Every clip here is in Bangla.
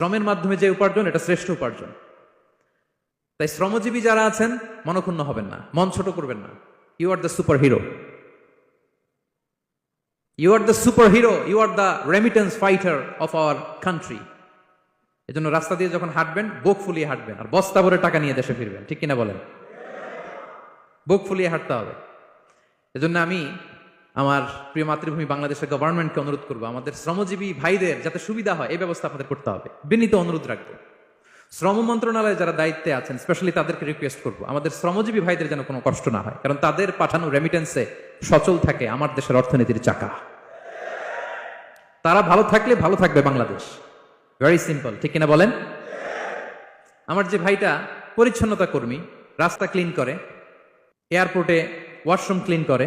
শ্রমের মাধ্যমে যে উপার্জন, এটা শ্রেষ্ঠ উপার্জন। তাই শ্রমজীবী যারা আছেন, মনক্ষুণ্ণ হবেন না, মন ছোট করবেন না। You are the superhero you are the superhero you are the remittance fighter of our country এজন্য রাস্তা দিয়ে যখন হাঁটবেন, বুক ফুলিয়ে হাঁটবেন, আর বস্তা ভরে টাকা নিয়ে দেশে ফিরবেন, ঠিক কিনা বলেন? বুক ফুলিয়ে হাঁটতে হবে। এজন্য আমি আমার প্রিয় মাতৃভূমি বাংলাদেশের গভর্নমেন্টকে অনুরোধ করব, আমাদের শ্রমজীবী ভাইদের যাতে সুবিধা হয়, এই ব্যবস্থা আপনাদের করতে হবে। বিনীত অনুরোধ রাখব। শ্রম মন্ত্রণালয়ে যারা দায়িত্বে আছেন স্পেশালি তাদেরকে রিকোয়েস্ট করব, আমাদের শ্রমজীবী ভাইদের যেন কোনো কষ্ট না হয়, কারণ তাদের পাঠানো রেমিটেন্সে সচল থাকে আমার দেশের অর্থনীতির চাকা। তারা ভালো থাকলে ভালো থাকবে বাংলাদেশ। ভেরি সিম্পল ঠিক কিনা বলেন? আমার যে ভাইটা পরিচ্ছন্নতা কর্মী, রাস্তা ক্লিন করে এয়ারপোর্টে ওয়াশরুম ক্লিন করে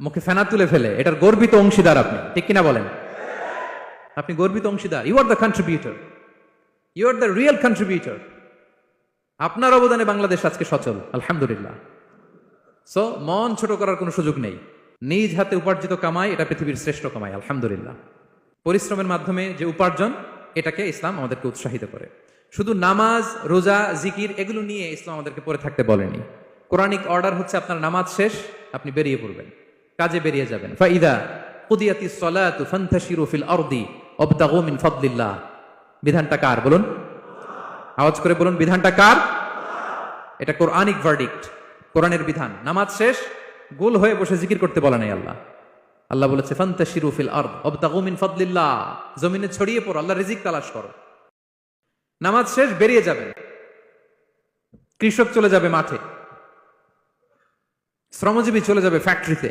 মুখে ফেনা তুলে ফেলে, এটার গর্বিত অংশীদার আপনি। ঠিক কিনা বলেন? আপনি গর্বিত অংশীদার। You are the contributor you are the real contributor আপনার অবদানে বাংলাদেশ আজকে সচল, আলহামদুলিল্লাহ। সো মন ছোট করার কোনো সুযোগ নেই। নিজ হাতে উপার্জিত কামাই, এটা পৃথিবীর শ্রেষ্ঠ কামাই, আলহামদুলিল্লাহ। পরিশ্রমের মাধ্যমে যে উপার্জন, এটাকে ইসলাম আমাদেরকে উৎসাহিত করে। শুধু নামাজ, রোজা, জিকির, এগুলো নিয়ে ইসলাম আমাদেরকে পড়ে থাকতে বলেনি। কোরআনিক অর্ডার হচ্ছে আপনার নামাজ শেষ, আপনি বেরিয়ে পড়বেন। কাজে বেরিয়ে যাবেন। ফাইদা কুদিয়াতি সলাতু ফান্তাশিরু ফিল আরদি ওয়াবতাগু মিন ফাদলিল্লাহ। বিধানটা কার বলুন? আওয়াজ করে বলুন, বিধানটা কার? এটা কোরআনিক ভার্ডিক্ট কোরআনের বিধান। নামাজ শেষ, গোল হয়ে বসে জিকির করতে বলে নাই আল্লাহ। আল্লাহ বলেছে, ফান্তাশিরু ফিল আরদ ওয়াবতাগু মিন ফাদলিল্লাহ। জমিনে ছড়িয়ে পড়ো আল্লাহ রিজিক তালাশ করো। নামাজ শেষ, বেরিয়ে যাবে কৃষক চলে যাবে মাঠে। শ্রমজীবী চলে যাবে ফ্যাক্টরিতে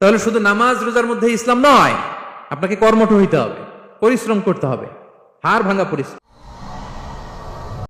তাহলে শুধু নামাজ, রোজার মধ্যে ইসলাম নয়, আপনাকে কর্মঠ হইতে হবে, পরিশ্রম করতে হবে। হার ভাঙা পরিশ্রম।